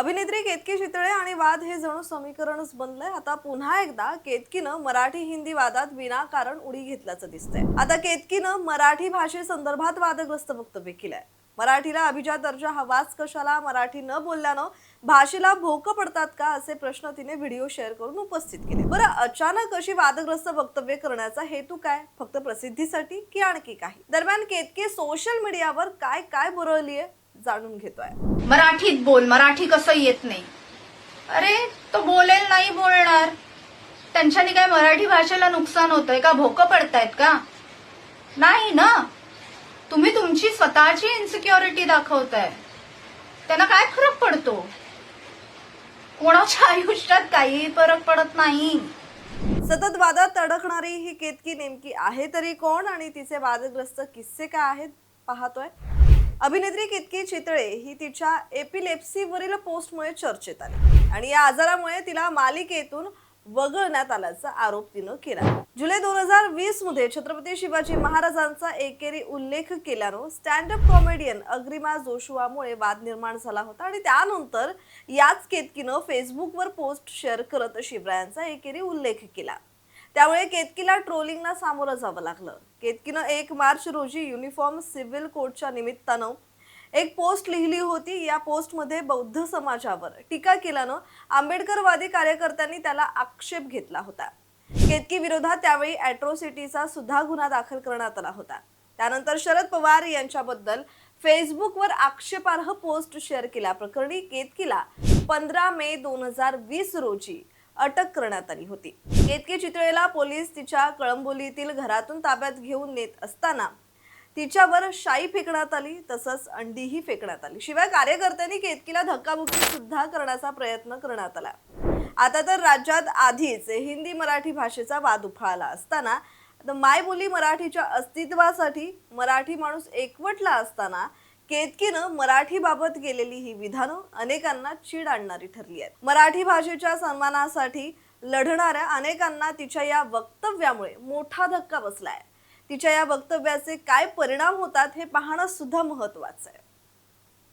अभिनेत्री केतकी चितळे आणि वाद हे जणू समीकरणच बनलंय. आता पुन्हा एकदा केतकीनं मराठी हिंदी वादात विनाकारण उडी घेतल्याचं दिसतंय. आता केतकीनं मराठी भाषेसंदर्भात वादग्रस्त वक्तव्य केलंय. मराठीला अभिजात दर्जा हवाच कशाला? मराठी न बोलल्यानं भाषेला भोकं पडतात का? असे प्रश्न तिने व्हिडिओ शेअर करून उपस्थित केले. बरं अचानक अशी वादग्रस्त वक्तव्य करण्याचा हेतू काय? फक्त प्रसिद्धीसाठी की आणखी काही? दरम्यान केतकी सोशल मीडियावर काय काय बोरवलीये जाणून घेतोय. मराठीत बोल मराठी कसं येत नाही? अरे तो बोलेल नाही बोलणार. त्यांच्यानी काय मराठी भाषेला नुकसान होतंय का? भोकं पडतायत का? नाही ना. तुम्ही तुमची स्वतःची इन्सिक्युरिटी दाखवताय. त्यांना काय फरक पडतो? कोणाच्या आयुष्यात काही फरक पडत नाही. सतत वादात अडकणारी ही केतकी नेमकी आहे तरी कोण? आणि तिचे वादग्रस्त किस्से काय आहेत? पाहतोय. अभिनेत्री केतकी चितळे ही तिच्या एपिलेप्सीवरील पोस्टमुळे चर्चेत आली. आणि या आजारामुळे तिला मालिकेतून वगळण्यात आल्याचा आरोप तिनं केला. जुलै दोन हजार वीसमध्ये छत्रपती शिवाजी महाराजांचा एकेरी उल्लेख केल्यानं स्टँड अप कॉमेडियन अग्रिमा जोशुआमुळे वाद निर्माण झाला होता आणि त्यानंतर याच केतकीनं फेसबुकवर पोस्ट शेअर करत शिवरायांचा एकेरी उल्लेख केला. त्यामुळे केतकीला ट्रोलिंगला सामोरं जावं लागलं. केतकीनं एक मार्च रोजी युनिफॉर्म सिव्हिल कोडच्या निमित्तानं एक पोस्ट लिहिली होती. या पोस्टमध्ये बौद्ध समाजावर टीका केल्यानं आंबेडकरवादी कार्यकर्त्यांनी त्याला आक्षेप घेतला होता. केतकी विरोधात त्यावेळी अॅट्रोसिटीचा सुद्धा गुन्हा दाखल करण्यात आला होता. त्यानंतर शरद पवार यांच्याबद्दल फेसबुकवर आक्षेपार्ह पोस्ट शेअर केल्याप्रकरणी केतकीला पंधरा मे दोन हजार वीस रोजी अटक करण्यात आली होती. केतकी चितळेला पोलीस तिच्या कळंबोलीतील घरातून ताब्यात घेऊन नेत असताना तिच्यावर शाई फेकण्यात आली तसंच अंडीही फेकण्यात आली. शिवाय कार्यकर्त्यांनी केतकीला धक्काबुक्की सुद्धा करण्याचा प्रयत्न करण्यात आला. आता तर राज्यात आधीच हिंदी मराठी भाषेचा वाद उफाळला असताना मायबोली मराठीच्या अस्तित्वासाठी मराठी माणूस एकवटला असताना केतकीनं मराठीबाबत गेलेली ही विधानं अनेकांना चीड आणणारी ठरली आहेत. मराठी भाषेच्या सन्मानासाठी लढणाऱ्या अनेकांना तिच्या या वक्तव्यामुळे मोठा धक्का बसलाय. तिच्या या वक्तव्याचे काय परिणाम होतात हे पाहणं सुद्धा महत्वाचं आहे.